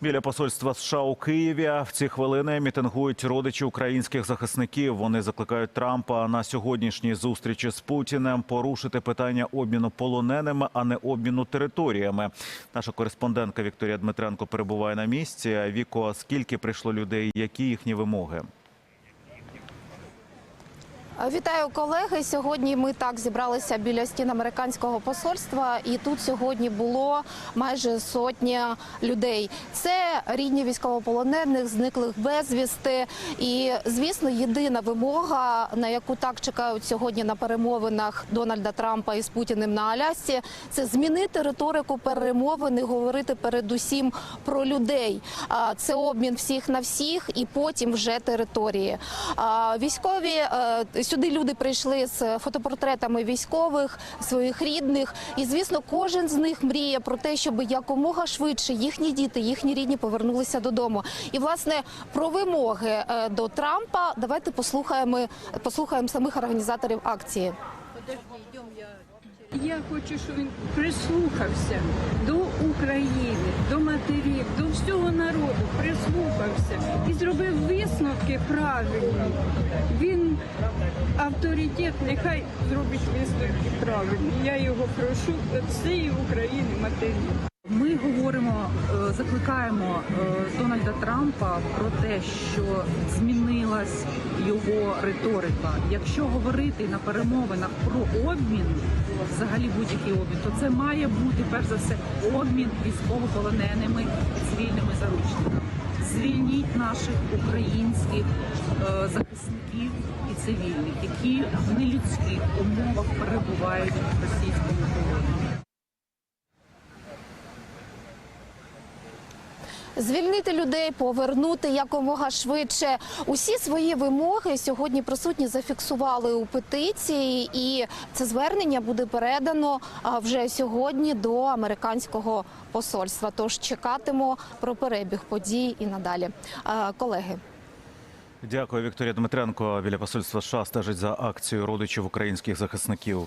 Біля посольства США у Києві в ці хвилини мітингують родичі українських захисників. Вони закликають Трампа на сьогоднішній зустрічі з Путіним порушити питання обміну полоненими, а не обміну територіями. Наша кореспондентка Вікторія Дмитренко перебуває на місці. Віко, скільки прийшло людей? Які їхні вимоги? Вітаю колеги. Сьогодні ми так зібралися біля стін американського посольства, і тут сьогодні було майже сотня людей. Це рідні військовополонених, зниклих безвісти. І звісно, єдина вимога, на яку так чекають сьогодні на перемовинах Дональда Трампа із Путіним на Алясці, це змінити риторику перемовин і говорити передусім про людей. Це обмін всіх на всіх, і потім вже території. Військові е, сюди люди прийшли з фотопортретами військових, своїх рідних, і звісно, кожен з них мріє про те, щоб якомога швидше їхні діти, їхні рідні повернулися додому. І власне про вимоги е, до Трампа давайте послухаємо, послухаємо самих організаторів акції. Я хочу, щоб він прислухався до України, до матерів, до всього народу, прислухався і зробив висновки правильні. Він авторитет, нехай зробить висновки правильні. Я його прошу всієї України матерів. Ми говоримо, е, закликаємо е, Дональда Трампа про те, що змінилась його риторика. Якщо говорити на перемовинах про обмін, взагалі будь-який обмін, то це має бути перш за все обмін військовополоненими і цивільними заручниками. Звільніть наших українських е, захисників і цивільних, які в нелюдських умовах перебувають в російському Звільнити людей, повернути якомога швидше. Усі свої вимоги сьогодні присутні зафіксували у петиції, і це звернення буде передано вже сьогодні до американського посольства. Тож чекатимо про перебіг подій і надалі. Колеги. Дякую, Вікторія Дмитренко. Біля посольства США стежить за акцією родичів українських захисників.